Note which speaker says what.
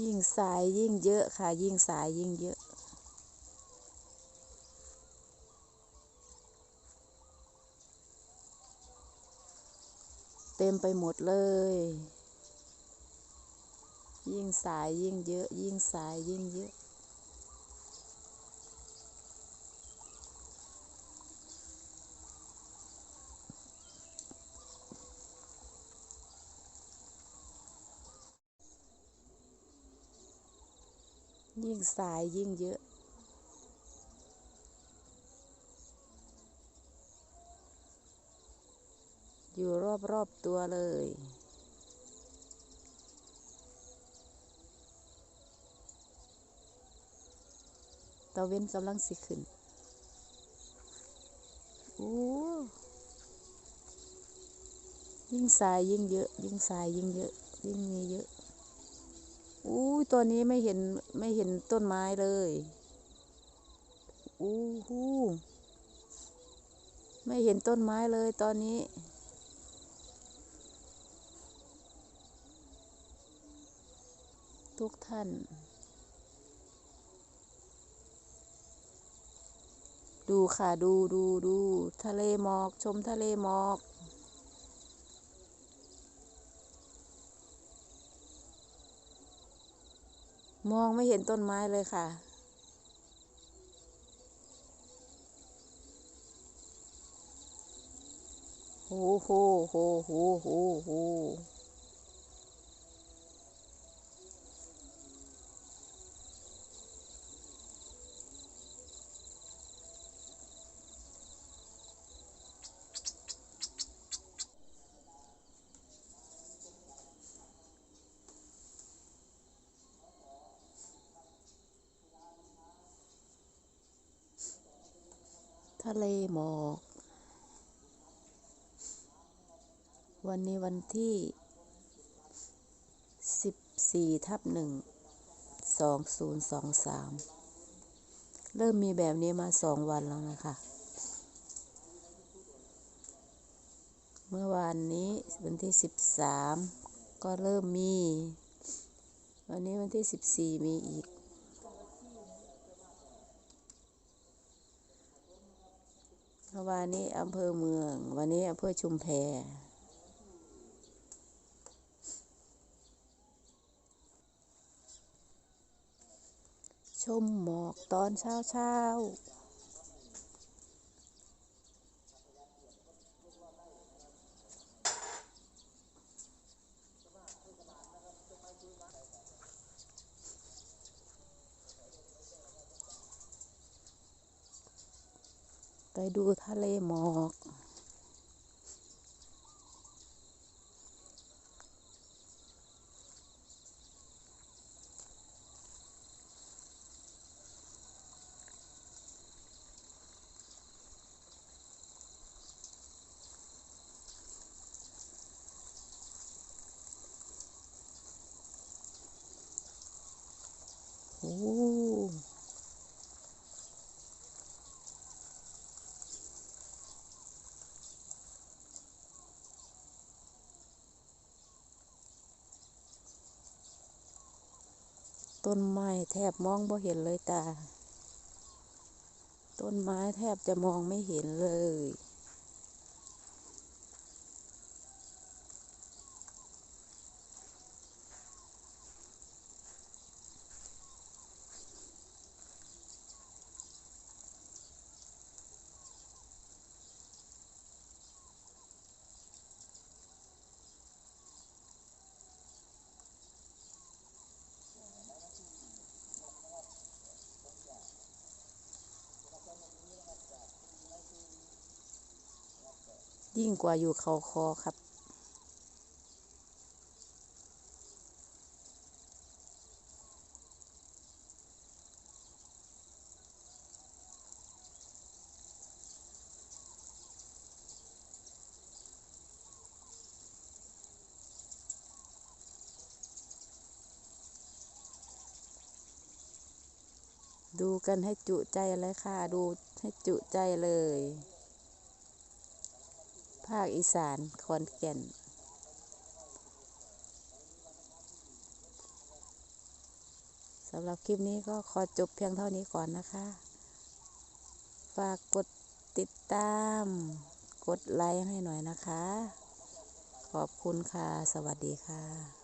Speaker 1: ยิ่งสายยิ่งเยอะค่ะ ยิ่งสายยิ่งเยอะเต็มไปหมดเลย ยิ่งสายยิ่งเยอะ ยิ่งสายยิ่งเยอะ ยิ่งสายยิ่งเยอะ อยู่รอบๆตัวเลยตะเว้นกำลังสิขึ้นโอ้ยิ่งสายยิ่งเยอะ ยิ่งสายยิ่งเยอะ ยิ่งมีเยอะ อู้ตัวนี้ไม่เห็นไม่เห็นต้นไม้เลยอู้หูไม่เห็นต้นไม้เลยตอนนี้ ทุกท่านดูค่ะดูดูดู ทะเลหมอกชมทะเลหมอก มองไม่เห็นต้นไม้เลยค่ะ โหโหโหโหโหโห ทะเลหมอก วันนี้วันที่สิบสี่ทับหนึ่งสองศูนย์สองสามเริ่มมีแบบนี้มาสองวันแล้วนะคะ เมื่อวานนี้วันที่สิบสามก็เริ่มมี วันนี้วันที่สิบสี่มีอีก เมื่อวานนี้อำเภอเมือง วันนี้อำเภอชุมแพชมหมอกตอนเช้าเช้า ไปดูทะเลหมอก โอ้ ต้นไม้แทบมองบ่เห็นเลยตาต้นไม้แทบจะมองไม่เห็นเลย ยิ่งกว่าอยู่เขาคอครับ ดูกันให้จุใจเลยค่ะ ดูให้จุใจเลย ภาคอีสานขอนแก่น สำหรับคลิปนี้ก็ขอจบเพียงเท่านี้ก่อนนะคะ ฝากกดติดตาม กดไลค์ให้หน่อยนะคะ ขอบคุณค่ะ สวัสดีค่ะ